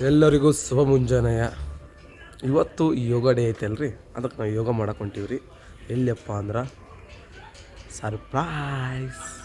ಎಲ್ಲರಿಗೂ ಶುಭ ಮುಂಜಾನೆಯ. ಇವತ್ತು ಯೋಗ ಡೇ ಐತಲ್ರಿ? ಅದಕ್ಕೆ ನಾವು ಯೋಗ ಮಾಡಕ್ಕೆ ಹೊಂಟೀವಿ ರೀ ಎಲ್ಲಪ್ಪ ಅಂದ್ರೆ, ಸರ್ಪ್ರೈಸ್.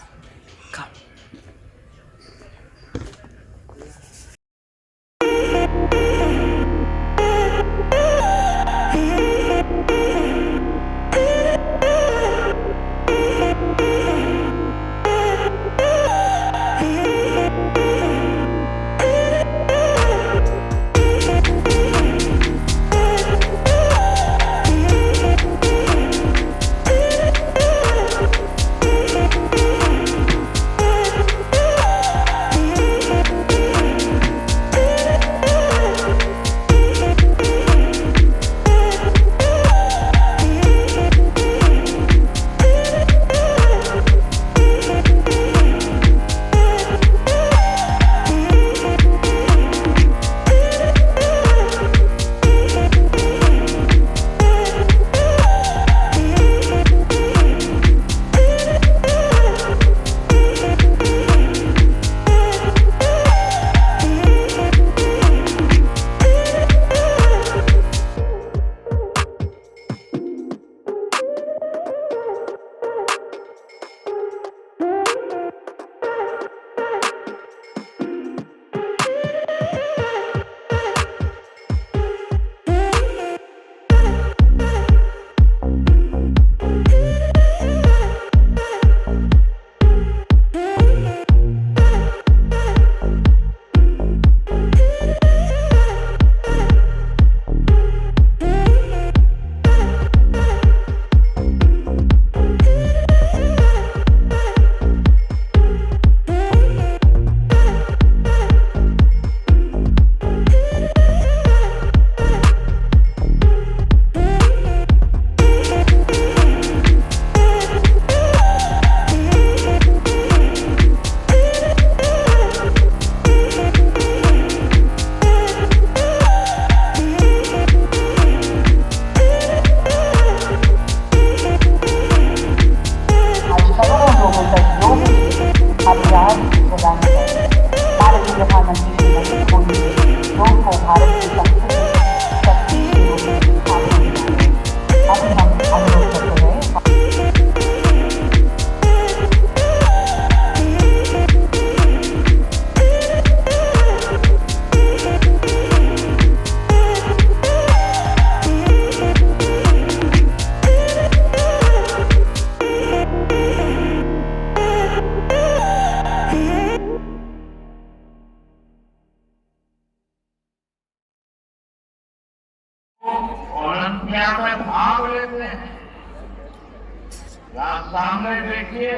देखिए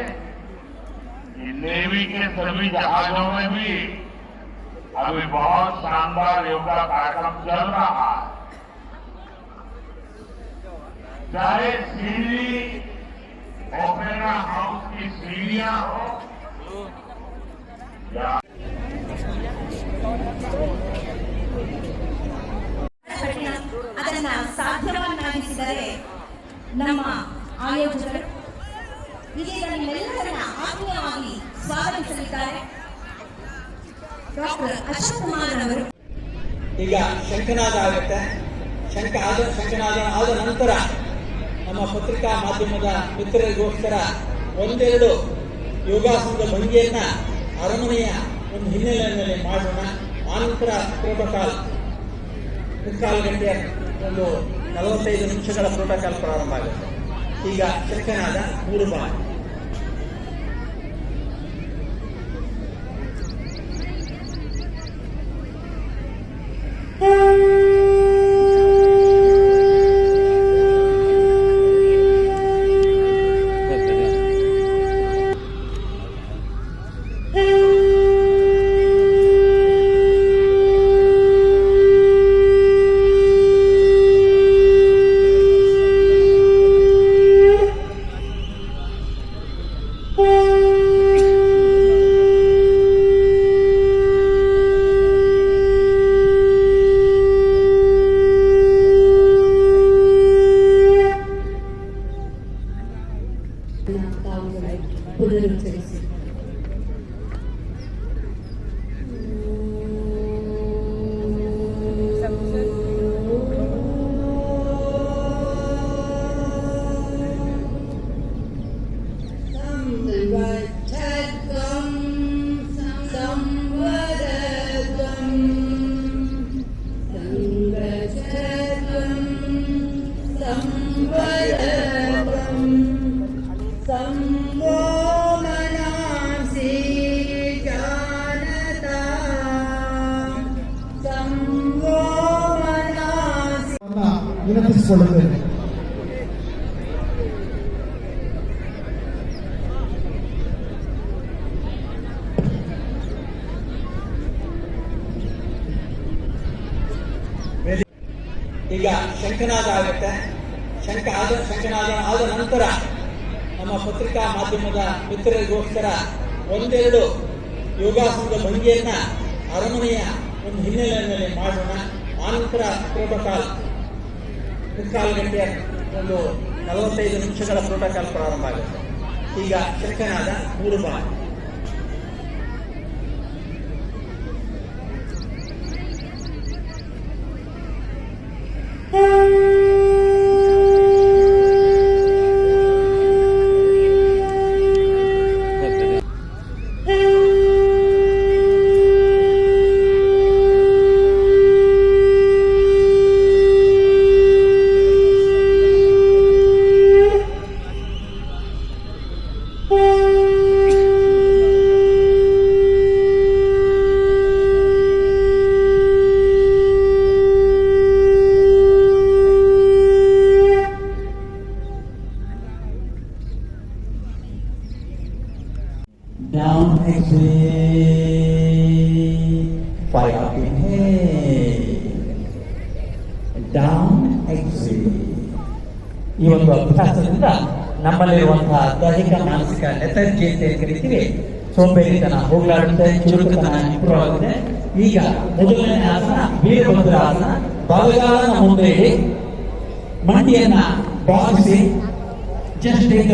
ये नेवी के सभी जहाजों में भी अभी बहुत शानदार योगा कार्यक्रम चल रहा है चाहे सीढ़ी ओपेरा हाउस की सीढ़ियां हो या ಅದನ್ನ ಸಾಧ್ಯವನ್ನಾಗಿಸಿದರೆ ನಮ್ಮ ಆಯೋಜಕರು ಈಗ ಶಂಕನಾದ ಆಗುತ್ತೆ. ಶಂಕ ಆದ, ಶಂಕನಾದ ಆದ ನಂತರ ನಮ್ಮ ಪತ್ರಿಕಾ ಮಾಧ್ಯಮದ ಮಿತ್ರರಿಗೋಸ್ಕರ ಒಂದೆರಡು ಯೋಗಾಸನದ ಭಂಗಿಯನ್ನ ಅರಮನೆಯ ಒಂದು ಹಿನ್ನೆಲೆಯಲ್ಲಿ ಮಾಡೋಣ. ಆನಂತರ ಪ್ರೋಟೋಕಾಲ್ ಮುಕ್ಕಾಲು ಗಂಟೆಯ ಒಂದು ನಲವತ್ತೈದು ನಿಮಿಷಗಳ ಪ್ರೋಟೋಕಾಲ್ ಪ್ರಾರಂಭ ಆಗುತ್ತೆ. ಈಗ ಶಂಕನಾದ ಮೂರು ಬಾರಿ. ಈಗ ಶಂಕನಾದ ಆಗುತ್ತೆ. ಶಂಕ ಆದ ಶಂಕನಾದ ಆದ ನಂತರ ನಮ್ಮ ಪತ್ರಿಕಾ ಮಾಧ್ಯಮದ ಮಿತ್ರರಿಗೋಸ್ಕರ ಒಂದೆರಡು ಯೋಗಾಸನದ ಭಂಗಿಯನ್ನ ಅರಮನೆಯ ಒಂದು ಹಿನ್ನೆಲೆಯಲ್ಲಿ ಮಾಡೋಣ. ಆನಂತರ ಪ್ರೋಟೋಕಾಲ್. ಮುಕ್ಕಾಲು ಗಂಟೆಯ ಒಂದು ನಲವತ್ತೈದು ನಿಮಿಷಗಳ ಪ್ರೋಟೋಕಾಲ್ ಪ್ರಾರಂಭ ಆಗುತ್ತೆ. ಈಗ ಶಂಖನಾದ ಮೂರು ಬಾರಿ Down exhale. ಈ ಒಂದು ಅಭ್ಯಾಸದಿಂದ ನಮ್ಮಲ್ಲಿರುವಂತಹ ದೈಹಿಕ ಮಾನಸಿಕ ಲೆಥರ್ಜಿ ಅಂತ ಕರಿತೀವಿ. ಸೋಂಬೇರಿತನ ಹೋಗ್ಲಾಡುತ್ತೆ, ಚುರುಕುತನ ಇಂಪ್ರೂವ್ ಆಗುತ್ತೆ ಈಗ ಮೊದಲನೇ ಆಸನ, ವೀರಭದ್ರ ಆಸನ. ಬಲಗಾಲನ ಮುಂದೆ ಇಡಿ ಮಂಡಿಯನ್ನ ಬಾಗಿಸಿ just take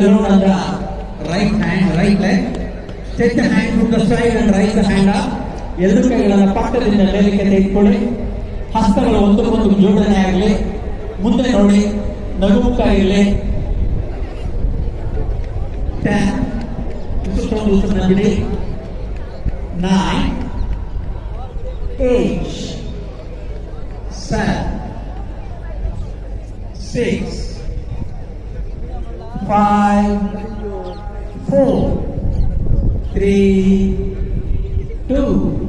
right hand right the hand from the side and raise the hand up. ಎರಡು ಕೈಗಳನ್ನ ಪಕ್ಕದಿಂದ ಮೇಲಕ್ಕೆ ತೆಗೆದುಕೊಳ್ಳಿ ಹಸ್ತಗಳು ಒಂದಕ್ಕೊಂದು ಜೋಡಣೆ ಆಗಲಿ ಮುಂದೆ ನೋಡಿ ನಗುಮುಖ ಇರಲಿ ಟೆನ್ ಇಷ್ಟೊಂದು ಉಸಿರನ್ನ ಬಿಡಿ nine eight seven six five, four, three, two, two,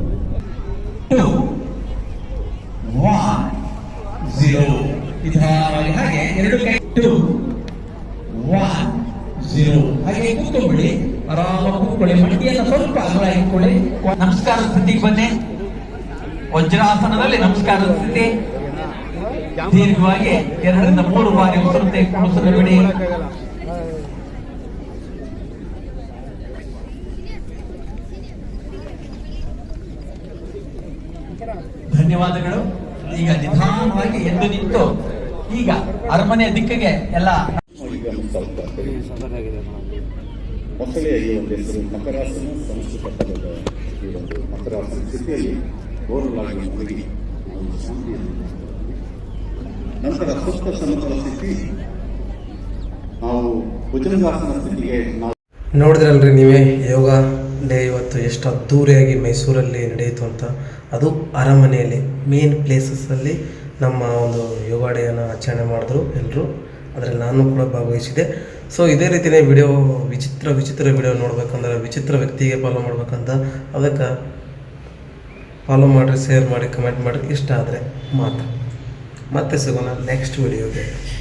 ನಿಧಾನವಾಗಿ ಹಾಗೆ ಎರಡು ಕೈ ಟು ಒನ್ ಝೀರೋ ಹಾಗೆ ಕೂತ್ಕೊಂಡ್ಬಿಡಿ ಆರಾಮ ಕೂತ್ಕೊಳ್ಳಿ. ಮಂಡಿಯನ್ನು ಸ್ವಲ್ಪ ಅಗಲ ಇಟ್ಕೊಳ್ಳಿ. ನಮಸ್ಕಾರದ ಸ್ಥಿತಿಗೆ ಬನ್ನಿ. ವಜ್ರಾಸನದಲ್ಲಿ ನಮಸ್ಕಾರದ ಸ್ಥಿತಿ. ದೀರ್ಘವಾಗಿ ಎರಡರಿಂದ ಮೂರು ಬಾರಿ ಉಸಿರು ಬಿಡಿ. ಧನ್ಯವಾದಗಳು. ಈಗ ನಿಧಾನವಾಗಿ ಎದ್ದು ನಿಂತು ಈಗ ಅರಮನೆ ದಿಕ್ಕಿಗೆ ಎಲ್ಲ ಈ ಒಂದು ಹೆಸರು ಮಕರಾಸನ ಸಂಸ್ಕೃತ ಪದದ ಈ ಒಂದು ಮಕರಾಸನ ಸ್ಥಿತಿಯಲ್ಲಿ ನಂತರ ಸುಪ್ತ ಸಮತಲ ಸ್ಥಿತಿ ನಾವು ಭುಜಂಗಾಸನ ಸ್ಥಿತಿಗೆ ನಾವು ನೋಡಿದ್ರಲ್ರಿ ನೀವೇ ಯೋಗ ಡೇ ಇವತ್ತು ಎಷ್ಟು ಅದ್ದೂರಿಯಾಗಿ ಮೈಸೂರಲ್ಲಿ ನಡೆಯಿತು ಅಂತ. ಅದು ಅರಮನೆಯಲ್ಲಿ ಮೇನ್ ಪ್ಲೇಸಸ್ಸಲ್ಲಿ ನಮ್ಮ ಒಂದು ಯೋಗ ಆಚರಣೆ ಮಾಡಿದ್ರು ಎಲ್ಲರೂ ಅದರಲ್ಲಿ ನಾನು ಕೂಡ ಭಾಗವಹಿಸಿದೆ ಸೊ ಇದೇ ರೀತಿಯೇ ವಿಡಿಯೋ ವಿಚಿತ್ರ ವಿಚಿತ್ರ ವಿಡಿಯೋ ನೋಡ್ಬೇಕಂದ್ರೆ ವಿಚಿತ್ರ ವ್ಯಕ್ತಿಗೆ ಫಾಲೋ ಮಾಡ್ಬೇಕಂತ ಅದಕ್ಕೆ ಫಾಲೋ ಮಾಡಿರಿ ಶೇರ್ ಮಾಡಿ ಕಮೆಂಟ್ ಮಾಡಿರಿ, ಇಷ್ಟ ಆದರೆ ಮಾತ್ರ. ಮತ್ತೆ ಸಿಗೋಣ ನೆಕ್ಸ್ಟ್ ವಿಡಿಯೋಗೆ